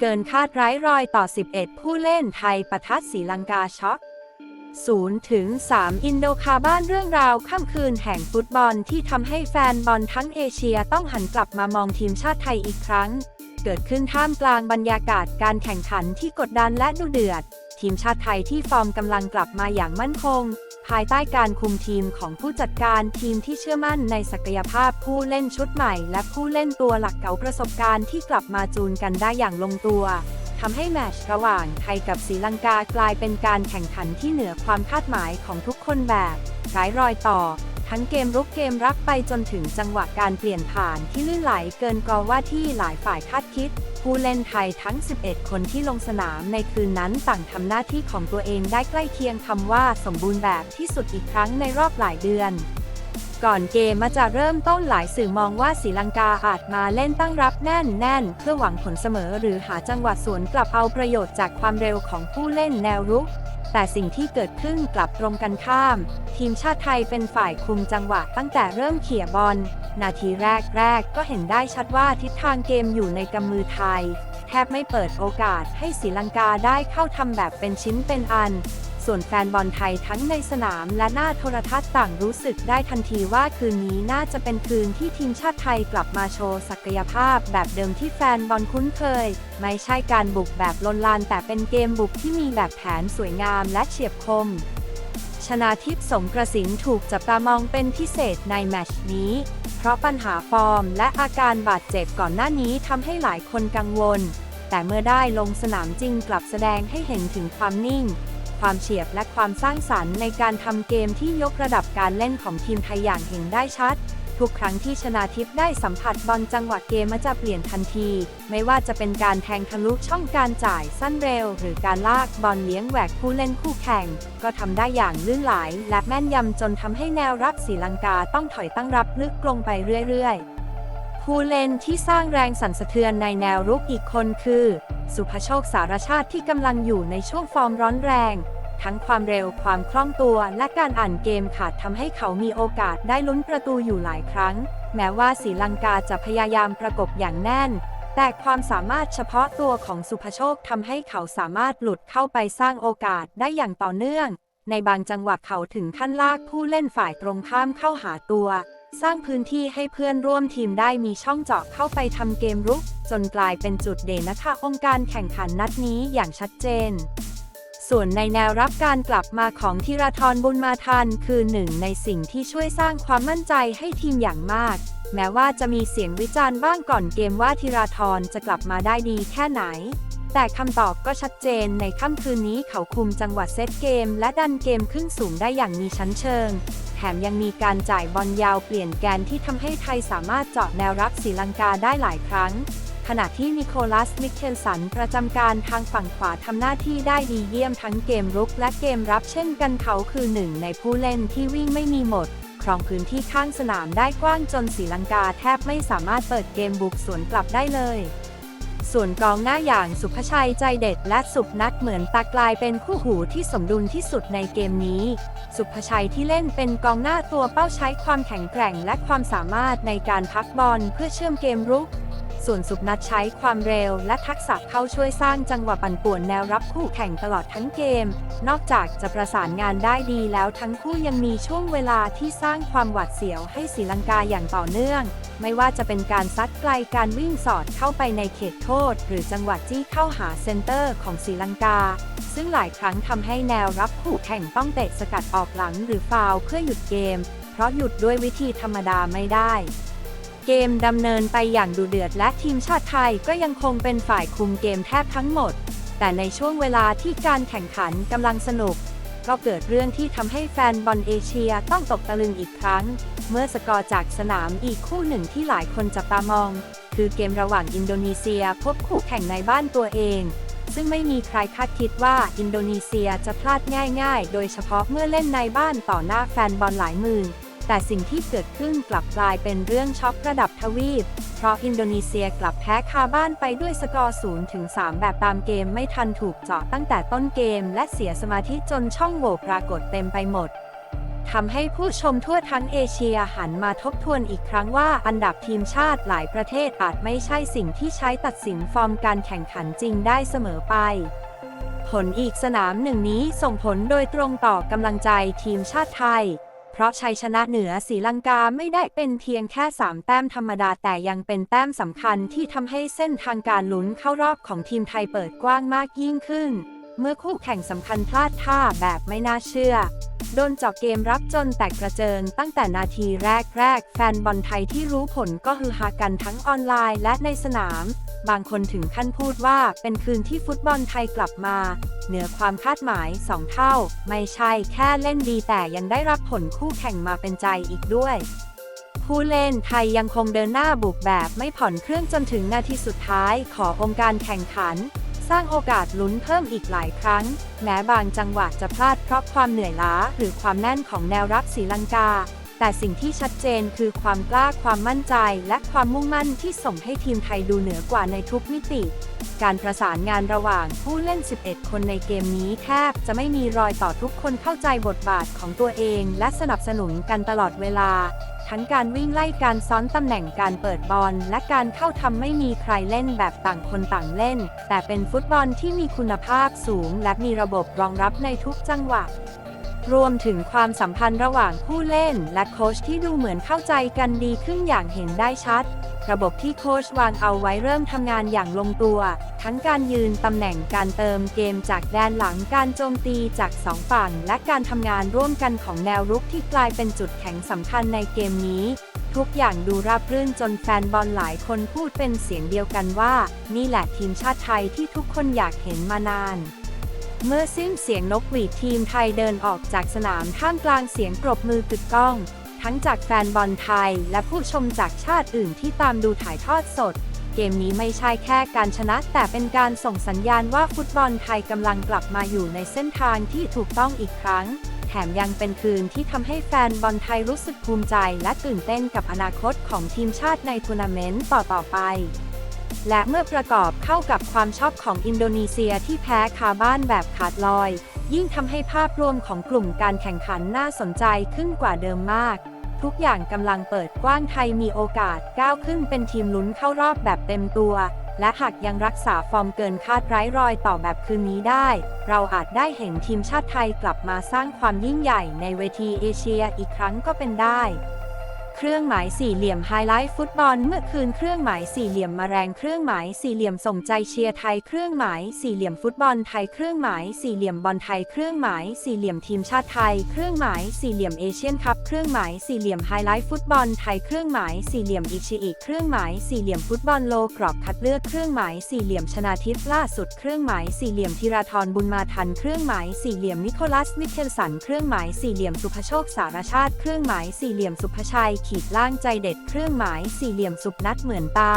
เกินคาดร้ายรอยต่อ 11 ผู้เล่นไทยปะทะศรีลังกาช็อก0ถึง3อินโดคาบ้านเรื่องราวค่ำคืนแห่งฟุตบอลที่ทำให้แฟนบอลทั้งเอเชียต้องหันกลับมามองทีมชาติไทยอีกครั้ง เกิดขึ้นท่ามกลางบรรยากาศการแข่งขันที่กดดันและดุเดือด ทีมชาติไทยที่ฟอร์มกำลังกลับมาอย่างมั่นคง ภายใต้การคุมทีมของผู้จัดการทีมที่เชื่อมั่นในศักยภาพผู้เล่นชุดใหม่ และผู้เล่นตัวหลักเก่าประสบการณ์ที่กลับมาจูนกันได้อย่างลงตัวทำให้แมตช์ระหว่างไทยกับศรีลังกากลายเป็นการแข่งขันที่เหนือความคาดหมายของทุกคนแบบไร้รอยต่อ ทั้งเกมรุกเกมรับไปจนถึงจังหวะการเปลี่ยนผ่านที่ลื่นไหลเกินกว่าที่หลายฝ่ายคาดคิด ผู้เล่นไทยทั้ง 11 คนที่ลงสนามในคืนนั้นต่างทำหน้าที่ของตัวเองได้ใกล้เคียงคำว่าสมบูรณ์แบบที่สุดอีกครั้งในรอบหลายเดือน ก่อนเกมมาจะเริ่มต้นหลายสื่อมองว่าศรีลังกาอาจมาเล่นตั้งรับแน่นแน่น เพื่อหวังผลเสมอหรือหาจังหวะสวนกลับเอาประโยชน์จากความเร็วของผู้เล่นแนวรุกแต่สิ่งที่เกิดขึ้นกลับตรงกันข้าม ทีมชาติไทยเป็นฝ่ายคุมจังหวะตั้งแต่เริ่มเขี่ยบอลนาทีแรกแรกก็เห็นได้ชัดว่าทิศทางเกมอยู่ในกำมือไทย แทบไม่เปิดโอกาสให้ศรีลังกาได้เข้าทำแบบเป็นชิ้นเป็นอัน ส่วนแฟนบอลไทยทั้งในสนามและหน้าโทรทัศน์ต่างรู้สึกได้ทันทีว่าคืนนี้น่าจะเป็นคืนที่ทีมชาติไทยกลับมาโชว์ศักยภาพแบบเดิมที่แฟนบอลคุ้นเคย ไม่ใช่การบุกแบบลนลานแต่เป็นเกมบุกที่มีแบบแผนสวยงามและเฉียบคมชนาทิพย์สงกระสินถูกจับตามองเป็นพิเศษในแมตช์นี้ เพราะปัญหาฟอร์มและอาการบาดเจ็บก่อนหน้านี้ทำให้หลายคนกังวล แต่เมื่อได้ลงสนามจริงกลับแสดงให้เห็นถึงความนิ่ง ความเฉียบและความสร้างสรรค์ในการทำเกมที่ยกระดับการเล่นของทีมไทยอย่างเห็นได้ชัด ทุกครั้งที่ชนาทิพย์ได้สัมผัสบอลจังหวะเกมมันจะเปลี่ยนทันที ไม่ว่าจะเป็นการแทงทะลุช่องการจ่ายสั้นเร็ว หรือการลากบอลเลี้ยงแหวกผู้เล่นคู่แข่ง ก็ทำได้อย่างลื่นไหลและแม่นยำจนทำให้แนวรับศรีลังกาต้องถอยตั้งรับลึกลงไปเรื่อยๆ ผู้เล่นที่สร้างแรงสั่นสะเทือนในแนวรุกอีกคนคือ สุภโชคสารชาติที่กำลังอยู่ในช่วงฟอร์มร้อนแรง ทั้งความเร็วความคล่องตัวและการอ่านเกมขาดทำให้เขามีโอกาสได้ลุ้นประตูอยู่หลายครั้ง แม้ว่าศรีลังกาจะพยายามประกบอย่างแน่น แต่ความสามารถเฉพาะตัวของสุภโชคทำให้เขาสามารถหลุดเข้าไปสร้างโอกาสได้อย่างต่อเนื่อง ในบางจังหวะเขาถึงขั้นลากผู้เล่นฝ่ายตรงข้ามเข้าหาตัว สร้างพื้นที่ให้เพื่อนร่วมทีมได้มีช่องเจาะเข้าไปทำเกมรุก จนกลายเป็นจุดเด่นนะคะองค์การแข่งขันนัดนี้อย่างชัดเจน ส่วนในแนวรับการกลับมาของธีรทรบุญมาทันคือหนึ่งในสิ่งที่ช่วยสร้างความมั่นใจให้ทีมอย่างมาก แม้ว่าจะมีเสียงวิจารณ์บ้างก่อนเกมว่าธีรทรจะกลับมาได้ดีแค่ไหน แต่คำตอบก็ชัดเจนในค่ำคืนนี้เขาคุมจังหวะเซตเกม และดันเกมขึ้นสูงได้อย่างมีชั้นเชิง แถมยังมีการจ่ายบอลยาวเปลี่ยนแกนที่ทำให้ไทยสามารถเจาะแนวรับศรีลังกาได้หลายครั้ง ขณะที่นิโคลัส มิเคลสัน ประจำการทางฝั่งขวาทำหน้าที่ได้ดีเยี่ยมทั้งเกมรุกและเกมรับเช่นกันเขาคือหนึ่งในผู้เล่นที่วิ่งไม่มีหมด ครองพื้นที่ข้างสนามได้กว้างจนศรีลังกาแทบไม่สามารถเปิดเกมบุกสวนกลับได้เลย ส่วนกองหน้าอย่างสุภชัยใจเด็ดและสุพนัทเหมือนตากลายเป็นคู่หูที่สมดุลที่สุดในเกมนี้ สุภชัยที่เล่นเป็นกองหน้าตัวเป้าใช้ความแข็งแกร่งและความสามารถในการพักบอลเพื่อเชื่อมเกมรุก ส่วนสุพนัทใช้ความเร็วและทักษะเข้าช่วยสร้างจังหวะปั่นป่วนแนวรับคู่แข่งตลอดทั้งเกม นอกจากจะประสานงานได้ดีแล้วทั้งคู่ยังมีช่วงเวลาที่สร้างความหวาดเสียวให้ศรีลังกาอย่างต่อเนื่อง ไม่ว่าจะเป็นการซัดไกลการวิ่งสอดเข้าไปในเขตโทษ หรือจังหวะจี้เข้าหาเซนเตอร์ของศรีลังกา ซึ่งหลายครั้งทำให้แนวรับคู่แข่งต้องเตะสกัดออกหลังหรือฟาวเพื่อหยุดเกม เพราะหยุดด้วยวิธีธรรมดาไม่ได้ เกมดำเนินไปอย่างดุเดือดและทีมชาติไทยก็ยังคงเป็นฝ่ายคุมเกมแทบทั้งหมด แต่ในช่วงเวลาที่การแข่งขันกำลังสนุก ก็เกิดเรื่องที่ทำให้แฟนบอลเอเชียต้องตกตะลึงอีกครั้ง เมื่อสกอร์จากสนามอีกคู่หนึ่งที่หลายคนจับตามอง คือเกมระหว่างอินโดนีเซียพบคู่แข่งในบ้านตัวเอง ซึ่งไม่มีใครคาดคิดว่าอินโดนีเซียจะพลาดง่าย ๆ โดยเฉพาะเมื่อเล่นในบ้านต่อหน้าแฟนบอลหลายหมื่น แต่สิ่งที่เกิดขึ้นกลับกลายเป็นเรื่องช็อกระดับทวีป เพราะอินโดนีเซียกลับแพ้คาบ้านไปด้วยสกอร์0ถึง3แบบตามเกมไม่ทันถูกเจาะตั้งแต่ต้นเกม และเสียสมาธิจนช่องโหว่ปรากฏเต็มไปหมดทำให้ผู้ชมทั่วทั้งเอเชียหันมาทบทวนอีกครั้งว่าอันดับทีมชาติหลายประเทศอาจไม่ใช่สิ่งที่ใช้ตัดสินฟอร์มการแข่งขันจริงได้เสมอไป ผลอีกสนามหนึ่งนี้ส่งผลโดยตรงต่อกำลังใจทีมชาติไทย ราะชัยชนะเหนือศรีลังกาไม่ได้เป็นเพียงแค่ 3 แต้มธรรมดาแต่ยังเป็นแต้มสำคัญที่ทำให้เส้นทางการลุ้นเข้ารอบของทีมไทยเปิดกว้างมากยิ่งขึ้น เมื่อคู่แข่งสำคัญพลาดท่าแบบไม่น่าเชื่อ โดนเจาะเกมรับจนแตกกระเจิงตั้งแต่นาทีแรกๆ แฟนบอลไทยที่รู้ผลก็ฮือฮากันทั้งออนไลน์และในสนาม บางคนถึงขั้นพูดว่าเป็นคืนที่ฟุตบอลไทยกลับมา เหนือความคาดหมายสองเท่า ไม่ใช่แค่เล่นดีแต่ยังได้รับผลคู่แข่งมาเป็นใจอีกด้วยผู้เล่นไทยยังคงเดินหน้าบุกแบบไม่ผ่อนเครื่องจนถึงนาทีสุดท้ายขอองค์การแข่งขัน สร้างโอกาสลุ้นเพิ่มอีกหลายครั้ง แม้บางจังหวะจะพลาดเพราะความเหนื่อยล้าหรือความแน่นของแนวรับศรีลังกา แต่สิ่งที่ชัดเจนคือความกล้าความมั่นใจ และความมุ่งมั่นที่ส่งให้ทีมไทยดูเหนือกว่าในทุกมิติ การประสานงานระหว่างผู้เล่น 11 คนในเกมนี้แทบจะไม่มีรอยต่อทุกคนเข้าใจบทบาทของตัวเอง และสนับสนุนกันตลอดเวลา ทั้งการวิ่งไล่การซ้อนตำแหน่งการเปิดบอล และการเข้าทำไม่มีใครเล่นแบบต่างคนต่างเล่น แต่เป็นฟุตบอลที่มีคุณภาพสูง และมีระบบรองรับในทุกจังหวะ รวมถึงความสัมพันธ์ระหว่างผู้เล่น และโค้ชที่ดูเหมือนเข้าใจกันดีขึ้นอย่างเห็นได้ชัด ระบบที่โค้ชวางเอาไว้เริ่มทำงานอย่างลงตัว ทั้งการยืนตำแหน่งการเติมเกมจากแดนหลังการโจมตีจากสองฝั่ง และการทำงานร่วมกันของแนวรุกที่กลายเป็นจุดแข็งสำคัญในเกมนี้ ทุกอย่างดูราบรื่นจนแฟนบอลหลายคนพูดเป็นเสียงเดียวกันว่า นี่แหละทีมชาติไทยที่ทุกคนอยากเห็นมานานเมื่อสิ้นเสียงนกหวีดทีมไทยเดินออกจากสนามท่ามกลางเสียงปรบมือกึกก้อง ทั้งจากแฟนบอลไทย และผู้ชมจากชาติอื่นที่ตามดูถ่ายทอดสด เกมนี้ไม่ใช่แค่การชนะ แต่เป็นการส่งสัญญาณว่าฟุตบอลไทยกำลังกลับมาอยู่ในเส้นทางที่ถูกต้องอีกครั้ง แถมยังเป็นคืนที่ทำให้แฟนบอลไทยรู้สึกภูมิใจ และตื่นเต้นกับอนาคตของทีมชาติในทัวร์นาเมนต์ต่อๆไปและเมื่อประกอบเข้ากับความชอบของอินโดนีเซียที่แพ้คาบ้านแบบขาดลอย ยิ่งทำให้ภาพรวมของกลุ่มการแข่งขันน่าสนใจขึ้นกว่าเดิมมาก ทุกอย่างกำลังเปิดกว้างไทยมีโอกาสก้าวขึ้นเป็นทีมลุ้นเข้ารอบแบบเต็มตัว และหากยังรักษาฟอร์มเกินคาดไร้รอยต่อแบบคืนนี้ได้ เราอาจได้เห็นทีมชาติไทยกลับมาสร้างความยิ่งใหญ่ในเวทีเอเชียอีกครั้งก็เป็นได้ เครื่องหมายสี่เหลี่ยมไฮไลท์ฟุตบอลเมื่อคืนเครื่องหมายสี่เหลี่ยมมาแรงเครื่องหมายสี่เหลี่ยมส่งใจเชียร์ไทยเครื่องหมายสี่เหลี่ยมฟุตบอลไทยเครื่องหมายสี่เหลี่ยมบอลไทยเครื่องหมายสี่เหลี่ยมทีมชาติไทยเครื่องหมายสี่เหลี่ยมเอเชียนคัพเครื่องหมายสี่เหลี่ยมไฮไลท์ฟุตบอลไทยเครื่องหมายสี่เหลี่ยมอิชิอิเครื่องหมายสี่เหลี่ยมฟุตบอลโลกรอบคัดเลือกเครื่องหมายสี่เหลี่ยมชนาทิพย์ล่าสุดเครื่องหมายสี่เหลี่ยมธีราธรบุญมาทันเครื่องหมายสี่เหลี่ยมนิโคลัสมิเคลสันเครื่องหมายสี่เหลี่ยมสุภโชคสารชาติเครื่องหมายสี่เหลี่ยมสุภชัยขีดล่างใจเด็ดเครื่องหมายสี่เหลี่ยมสุบนัดเหมือนตา